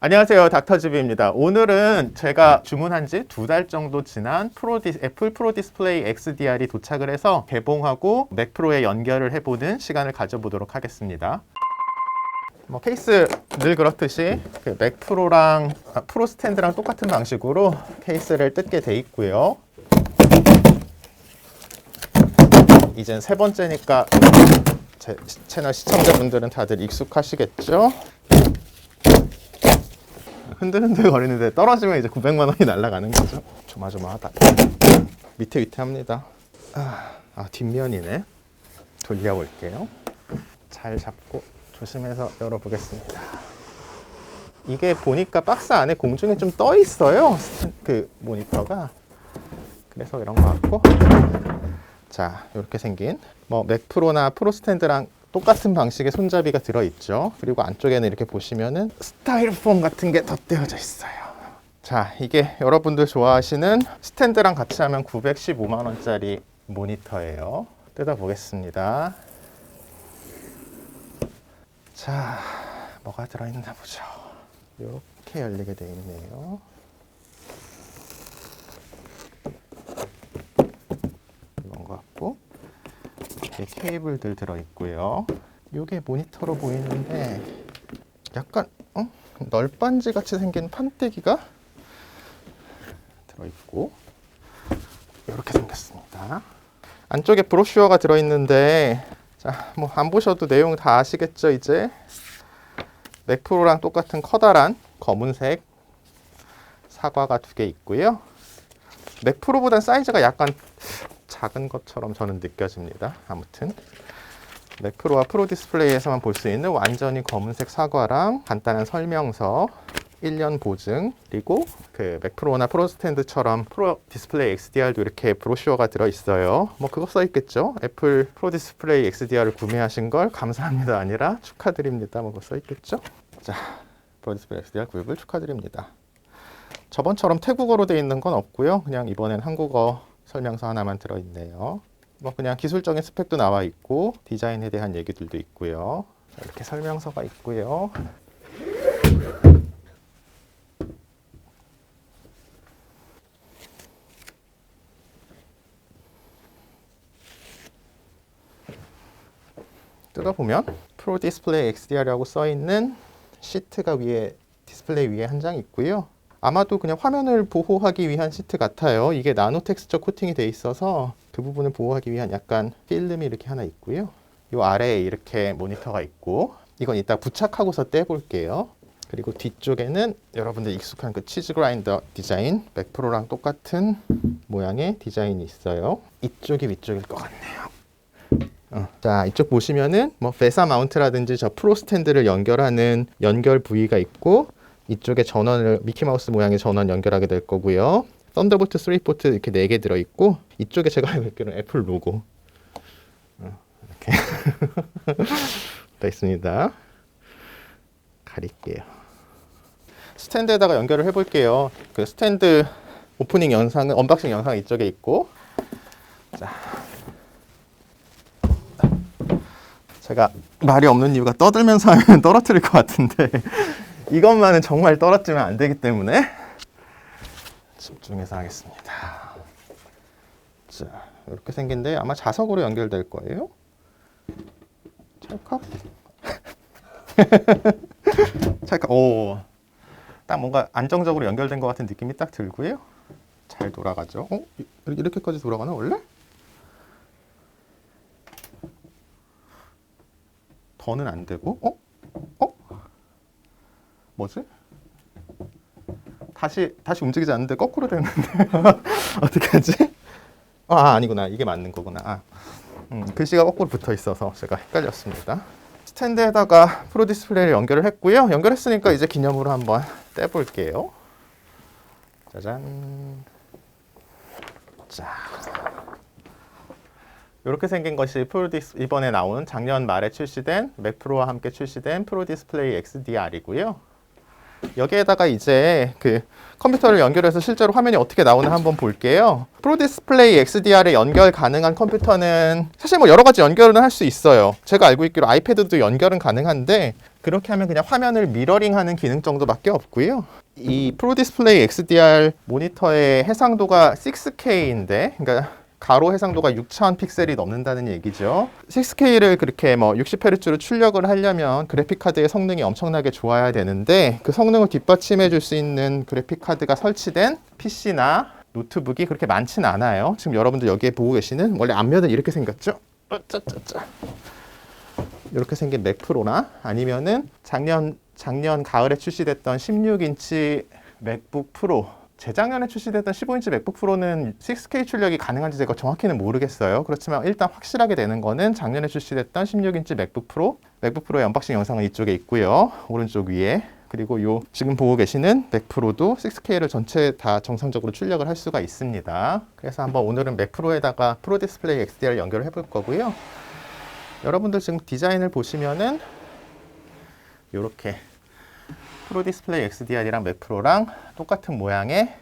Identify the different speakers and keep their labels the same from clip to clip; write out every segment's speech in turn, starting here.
Speaker 1: 안녕하세요. 닥터지비입니다. 오늘은 제가 주문한 지 두 달 정도 지난 프로 디, 애플 프로 디스플레이 XDR이 도착을 해서 개봉하고 맥 프로에 연결을 해보는 시간을 가져보도록 하겠습니다. 뭐 케이스 늘 그렇듯이 그 맥 프로랑 아, 프로 스탠드랑 똑같은 방식으로 케이스를 뜯게 돼 있고요. 이젠 세 번째니까 제 채널 시청자분들은 다들 익숙하시겠죠? 흔들흔들 거리는데 떨어지면 이제 900만 원이 날아가는 거죠. 조마조마하다. 밑에 위태합니다. 아, 아 뒷면이네. 돌려볼게요. 잘 잡고 조심해서 열어보겠습니다. 이게 보니까 박스 안에 공중에 좀 떠 있어요. 그 모니터가. 그래서 이런 거 같고. 자, 이렇게 생긴 뭐 맥 프로나 프로 스탠드랑 똑같은 방식의 손잡이가 들어 있죠. 그리고 안쪽에는 이렇게 보시면은 스타일폼 같은 게 덧대어져 있어요. 자, 이게 여러분들 좋아하시는 스탠드랑 같이 하면 915만 원짜리 모니터예요. 뜯어 보겠습니다. 자, 뭐가 들어 있나 보죠. 이렇게 열리게 돼 있네요. 이런 거 같고 이렇게 케이블들 들어 있고요. 이게 모니터로 보이는데 약간 어? 널빤지 같이 생긴 판때기가 들어 있고 이렇게 생겼습니다. 안쪽에 브로슈어가 들어 있는데 자, 뭐 안 보셔도 내용 다 아시겠죠, 이제. 맥 프로랑 똑같은 커다란 검은색 사과가 두 개 있고요. 맥 프로보단 사이즈가 약간 작은 것처럼 저는 느껴집니다. 아무튼 맥 프로와 프로 디스플레이에서만 볼 수 있는 완전히 검은색 사과랑 간단한 설명서, 1년 보증, 그리고 그 맥 프로나 프로 스탠드처럼 프로 디스플레이 XDR도 이렇게 브로슈어가 들어 있어요. 뭐 그거 써 있겠죠? 애플 프로 디스플레이 XDR을 구매하신 걸 감사합니다 아니라 축하드립니다. 뭐 그거 써 있겠죠? 자, 프로 디스플레이 XDR 구입을 축하드립니다. 저번처럼 태국어로 돼 있는 건 없고요. 그냥 이번엔 한국어 설명서 하나만 들어 있네요. 뭐 그냥 기술적인 스펙도 나와 있고 디자인에 대한 얘기들도 있고요. 자, 이렇게 설명서가 있고요. 뜯어보면 프로 디스플레이 XDR이라고 써 있는 시트가 위에 디스플레이 위에 한 장 있고요. 아마도 그냥 화면을 보호하기 위한 시트 같아요. 이게 나노 텍스처 코팅이 돼 있어서 그 부분을 보호하기 위한 약간 필름이 이렇게 하나 있고요. 이 아래에 이렇게 모니터가 있고 이건 이따 부착하고서 떼볼게요. 그리고 뒤쪽에는 여러분들 익숙한 그 치즈 그라인더 디자인 맥프로랑 똑같은 모양의 디자인이 있어요. 이쪽이 위쪽일 것 같네요. 어, 자 이쪽 보시면은 뭐 베사 마운트라든지 저 프로 스탠드를 연결하는 연결 부위가 있고 이쪽에 전원을 미키마우스 모양의 전원 연결하게 될 거고요. 썬더볼트 3 포트 이렇게 네개 들어 있고 이쪽에 제가 알고 있기로는 애플 로고 어, 이렇게 돼 있습니다. 가릴게요. 스탠드에다가 연결을 해볼게요. 그 스탠드 오프닝 영상은 언박싱 영상 이쪽에 있고 자 제가 말이 없는 이유가 떠들면서 하면 떨어뜨릴 것 같은데 이것만은 정말 떨어뜨리면 안 되기 때문에 집중해서 하겠습니다. 자, 이렇게 생긴데 아마 자석으로 연결될 거예요. 찰칵. 찰칵. 오. 딱 뭔가 안정적으로 연결된 것 같은 느낌이 딱 들고요. 잘 돌아가죠. 어? 이- 이렇게까지 돌아가나 원래? 더는 안 되고, 어? 어? 뭐지? 다시 다시 움직이지 않는데 거꾸로 되는데 어떻게 하지? 아 아니구나 이게 맞는 거구나. 아, 음, 글씨가 거꾸로 붙어 있어서 제가 헷갈렸습니다. 스탠드에다가 프로 디스플레이를 연결을 했고요. 연결했으니까 이제 기념으로 한번 떼볼게요. 짜잔. 자. 이렇게 생긴 것이 프로디스 이번에 나온 작년 말에 출시된 맥 프로와 함께 출시된 프로 디스플레이 XDR이고요. 여기에다가 이제 그 컴퓨터를 연결해서 실제로 화면이 어떻게 나오나 한번 볼게요. 프로 디스플레이 XDR에 연결 가능한 컴퓨터는 사실 뭐 여러 가지 연결은 할 수 있어요. 제가 알고 있기로 아이패드도 연결은 가능한데 그렇게 하면 그냥 화면을 미러링하는 기능 정도밖에 없고요. 이 프로 디스플레이 XDR 모니터의 해상도가 6K인데, 그러니까 가로 해상도가 6000 픽셀이 넘는다는 얘기죠. 6K를 그렇게 뭐 60Hz로 출력을 하려면 그래픽 카드의 성능이 엄청나게 좋아야 되는데 그 성능을 뒷받침해 줄 수 있는 그래픽 카드가 설치된 PC나 노트북이 그렇게 많지는 않아요. 지금 여러분들 여기에 보고 계시는 원래 앞면은 이렇게 생겼죠? 어쩌쩌쩌. 이렇게 생긴 맥 프로나 아니면은 작년 작년 가을에 출시됐던 16인치 맥북 프로 재작년에 출시됐던 15인치 맥북 프로는 6K 출력이 가능한지 제가 정확히는 모르겠어요. 그렇지만 일단 확실하게 되는 거는 작년에 출시됐던 16인치 맥북 프로, 맥북 프로의 언박싱 영상은 이쪽에 있고요. 오른쪽 위에. 그리고 요 지금 보고 계시는 맥 프로도 6K를 전체 다 정상적으로 출력을 할 수가 있습니다. 그래서 한번 오늘은 맥 프로에다가 프로 디스플레이 XDR 연결을 해볼 거고요. 여러분들 지금 디자인을 보시면은 이렇게 프로 디스플레이 XDR이랑 맥 프로랑 똑같은 모양의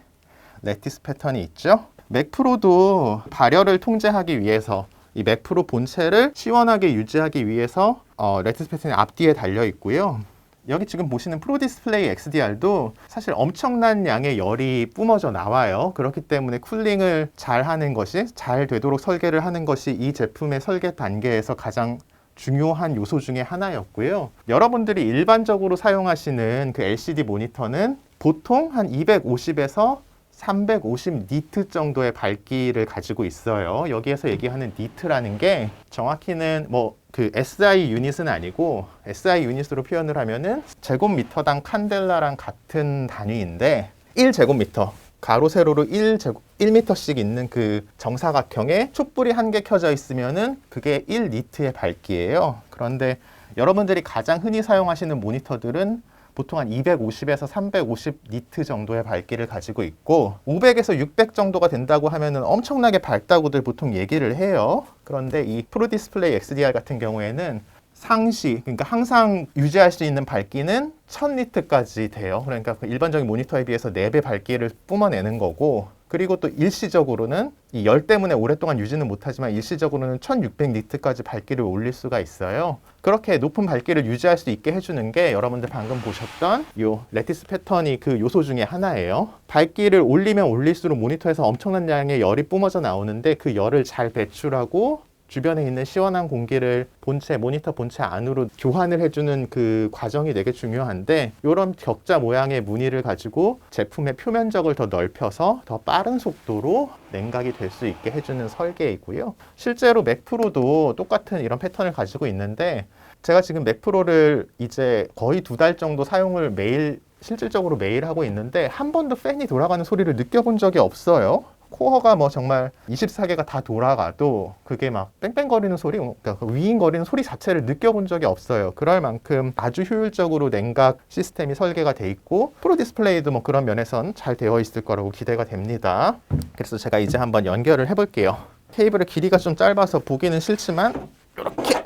Speaker 1: 레티스 패턴이 있죠. 맥 프로도 발열을 통제하기 위해서 이 맥 프로 본체를 시원하게 유지하기 위해서 어, 레티스 패턴이 앞뒤에 달려 있고요. 여기 지금 보시는 프로 디스플레이 XDR도 사실 엄청난 양의 열이 뿜어져 나와요. 그렇기 때문에 쿨링을 잘 하는 것이 잘 되도록 설계를 하는 것이 이 제품의 설계 단계에서 가장 중요한 요소 중에 하나였고요. 여러분들이 일반적으로 사용하시는 그 LCD 모니터는 보통 한 250에서 350 니트 정도의 밝기를 가지고 있어요. 여기에서 얘기하는 니트라는 게 정확히는 뭐 그 SI 유닛은 아니고 SI 유닛으로 표현을 하면은 제곱미터당 칸델라랑 같은 단위인데 1제곱미터 가로 세로로 1 제곱 1m씩 있는 그 정사각형에 촛불이 한 개 켜져 있으면은 그게 1니트의 밝기예요. 그런데 여러분들이 가장 흔히 사용하시는 모니터들은 보통 한 250에서 350 니트 정도의 밝기를 가지고 있고 500에서 600 정도가 된다고 하면은 엄청나게 밝다고들 보통 얘기를 해요. 그런데 이 프로 디스플레이 XDR 같은 경우에는 상시 그러니까 항상 유지할 수 있는 밝기는 1000니트까지 돼요. 그러니까 그 일반적인 모니터에 비해서 4배 밝기를 뿜어내는 거고 그리고 또 일시적으로는 이 열 때문에 오랫동안 유지는 못하지만 일시적으로는 1600니트까지 밝기를 올릴 수가 있어요. 그렇게 높은 밝기를 유지할 수 있게 해주는 게 여러분들 방금 보셨던 요 레티스 패턴이 그 요소 중에 하나예요. 밝기를 올리면 올릴수록 모니터에서 엄청난 양의 열이 뿜어져 나오는데 그 열을 잘 배출하고 주변에 있는 시원한 공기를 본체 모니터 본체 안으로 교환을 해주는 그 과정이 되게 중요한데 이런 격자 모양의 무늬를 가지고 제품의 표면적을 더 넓혀서 더 빠른 속도로 냉각이 될 수 있게 해주는 설계이고요. 실제로 맥 프로도 똑같은 이런 패턴을 가지고 있는데 제가 지금 맥 프로를 이제 거의 두 달 정도 사용을 매일 실질적으로 매일 하고 있는데 한 번도 팬이 돌아가는 소리를 느껴본 적이 없어요. 코어가 뭐 정말 24개가 다 돌아가도 그게 막 뺑뺑거리는 소리, 그러니까 그 위잉거리는 소리 자체를 느껴본 적이 없어요. 그럴 만큼 아주 효율적으로 냉각 시스템이 설계가 돼 있고 프로 디스플레이도 뭐 그런 면에선 잘 되어 있을 거라고 기대가 됩니다. 그래서 제가 이제 한번 연결을 해볼게요. 케이블의 길이가 좀 짧아서 보기는 싫지만 이렇게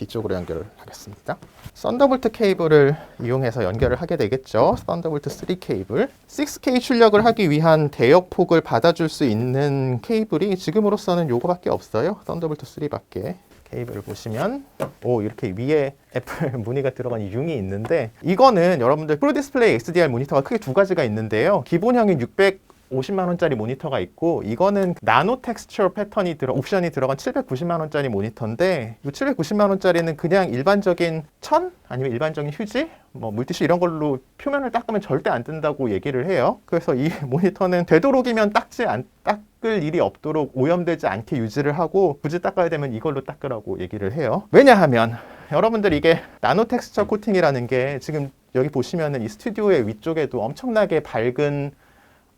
Speaker 1: 뒤쪽으로 연결을 하겠습니다. 썬더볼트 케이블을 이용해서 연결을 하게 되겠죠. 썬더볼트 3 케이블. 6K 출력을 하기 위한 대역폭을 받아줄 수 있는 케이블이 지금으로서는 요거밖에 없어요. 썬더볼트 3밖에. 케이블을 보시면 오 이렇게 위에 애플 무늬가 들어간 융이 있는데 이거는 여러분들 프로 디스플레이 XDR 모니터가 크게 두 가지가 있는데요. 기본형인 600 50만 원짜리 모니터가 있고 이거는 나노 텍스처 패턴이 들어 옵션이 들어간 790만 원짜리 모니터인데 이 790만 원짜리는 그냥 일반적인 천 아니면 일반적인 휴지 뭐 물티슈 이런 걸로 표면을 닦으면 절대 안 뜬다고 얘기를 해요. 그래서 이 모니터는 되도록이면 닦지 안 닦을 일이 없도록 오염되지 않게 유지를 하고 굳이 닦아야 되면 이걸로 닦으라고 얘기를 해요. 왜냐하면 여러분들 이게 나노 텍스처 코팅이라는 게 지금 여기 보시면은 이 스튜디오의 위쪽에도 엄청나게 밝은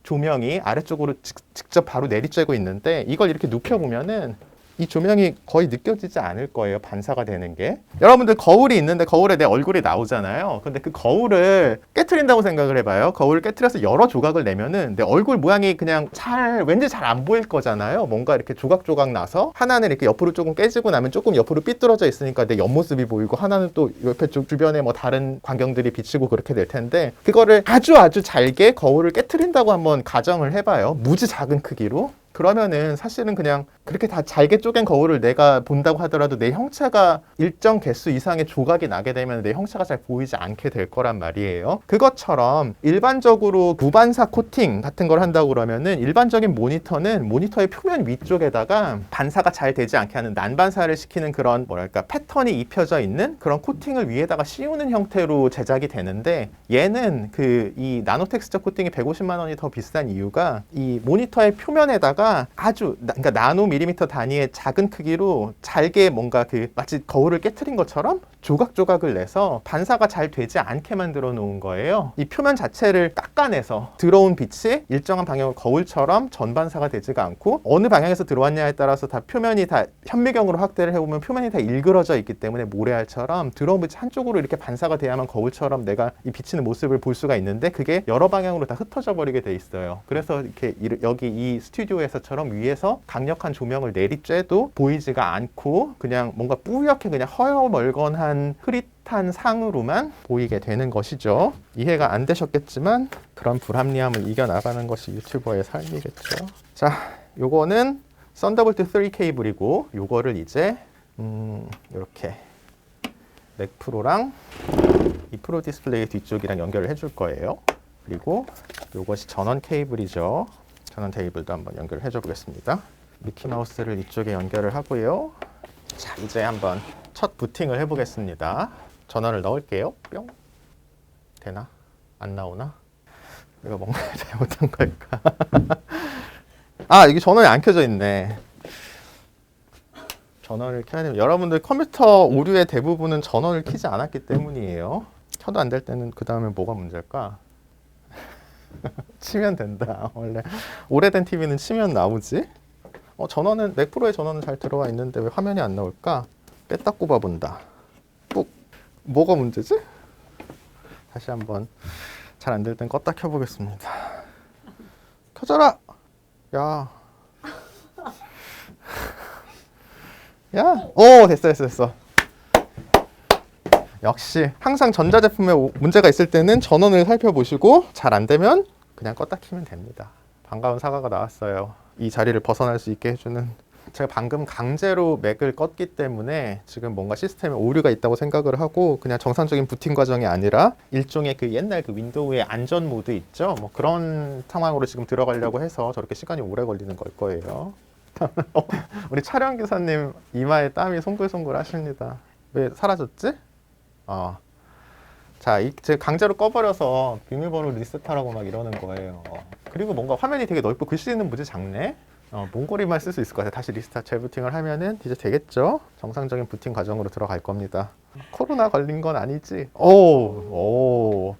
Speaker 1: 조명이 아래쪽으로 직, 직접 바로 내리쬐고 있는데 이걸 이렇게 눕혀보면은 이 조명이 거의 느껴지지 않을 거예요. 반사가 되는 게. 여러분들 거울이 있는데 거울에 내 얼굴이 나오잖아요. 근데 그 거울을 깨트린다고 생각을 해봐요. 거울을 깨트려서 여러 조각을 내면은 내 얼굴 모양이 그냥 잘, 왠지 잘 안 보일 거잖아요. 뭔가 이렇게 조각조각 나서 하나는 이렇게 옆으로 조금 깨지고 나면 조금 옆으로 삐뚤어져 있으니까 내 옆모습이 보이고 하나는 또 옆에 주, 주변에 뭐 다른 광경들이 비치고 그렇게 될 텐데 그거를 아주 아주 잘게 거울을 깨트린다고 한번 가정을 해봐요. 무지 작은 크기로. 그러면은 사실은 그냥 그렇게 다 잘게 쪼갠 거울을 내가 본다고 하더라도 내 형체가 일정 개수 이상의 조각이 나게 되면 내 형체가 잘 보이지 않게 될 거란 말이에요. 그것처럼 일반적으로 무반사 코팅 같은 걸 한다고 그러면은 일반적인 모니터는 모니터의 표면 위쪽에다가 반사가 잘 되지 않게 하는 난반사를 시키는 그런 뭐랄까 패턴이 입혀져 있는 그런 코팅을 위에다가 씌우는 형태로 제작이 되는데 얘는 그 이 나노 텍스처 코팅이 150만 원이 더 비싼 이유가 이 모니터의 표면에다가 아주 나, 그러니까 나노 밀리미터 단위의 작은 크기로 잘게 뭔가 그 마치 거울을 깨트린 것처럼 조각조각을 내서 반사가 잘 되지 않게 만들어 놓은 거예요. 이 표면 자체를 깎아내서 들어온 빛이 일정한 방향으로 거울처럼 전반사가 되지가 않고 어느 방향에서 들어왔냐에 따라서 다 표면이 다 현미경으로 확대를 해보면 표면이 다 일그러져 있기 때문에 모래알처럼 들어온 빛이 한쪽으로 이렇게 반사가 돼야만 거울처럼 내가 이 비치는 모습을 볼 수가 있는데 그게 여러 방향으로 다 흩어져 버리게 돼 있어요. 그래서 이렇게 이- 여기 이 스튜디오에서 처럼 위에서 강력한 조명을 내리쬐도 보이지가 않고 그냥 뭔가 뿌옇게 그냥 허여멀건한 흐릿한 상으로만 보이게 되는 것이죠. 이해가 안 되셨겠지만 그런 불합리함을 이겨나가는 것이 유튜버의 삶이겠죠. 자, 요거는 썬더볼트 3 케이블이고 요거를 이제 음, 이렇게 맥 프로랑 이 프로 디스플레이 뒤쪽이랑 연결을 해줄 거예요. 그리고 요것이 전원 케이블이죠. 전원 테이블도 한번 연결을 해줘 보겠습니다. 미키 마우스를 이쪽에 연결을 하고요. 자, 이제 한번 첫 부팅을 해보겠습니다. 전원을 넣을게요. 뿅. 되나? 안 나오나? 내가 뭔가 잘못한 걸까? 아, 이게 전원이 안 켜져 있네. 전원을 켜야 되면 여러분들 컴퓨터 오류의 대부분은 전원을 켜지 않았기 때문이에요. 켜도 안 될 때는 그 다음에 뭐가 문제일까? 치면 된다. 원래 오래된 TV는 치면 나오지. 어, 전원은 맥프로의 전원은 잘 들어와 있는데 왜 화면이 안 나올까? 뺐다 꼽아 본다. 꼭 뭐가 문제지? 다시 한번 잘 안 될 땐 껐다 켜보겠습니다. 켜져라. 야. 야. 오 됐어 됐어 됐어. 역시 항상 전자제품에 오- 문제가 있을 때는 전원을 살펴보시고 잘 안 되면 그냥 껐다 키면 됩니다. 반가운 사과가 나왔어요. 이 자리를 벗어날 수 있게 해주는 제가 방금 강제로 맥을 껐기 때문에 지금 뭔가 시스템에 오류가 있다고 생각을 하고 그냥 정상적인 부팅 과정이 아니라 일종의 그 옛날 그 윈도우의 안전 모드 있죠. 뭐 그런 상황으로 지금 들어가려고 해서 저렇게 시간이 오래 걸리는 걸 거예요. 어, 우리 촬영 기사님 이마에 땀이 송글송글 하십니다. 왜 사라졌지? 어. 자, 이, 제 강제로 꺼버려서 비밀번호 리셋하라고 막 이러는 거예요. 그리고 뭔가 화면이 되게 넓고 글씨는 무지 작네? 어, 몽골이만 쓸 수 있을 것 같아요. 다시 리스타트 재부팅을 하면은 이제 되겠죠? 정상적인 부팅 과정으로 들어갈 겁니다. 코로나 걸린 건 아니지? 오, 오.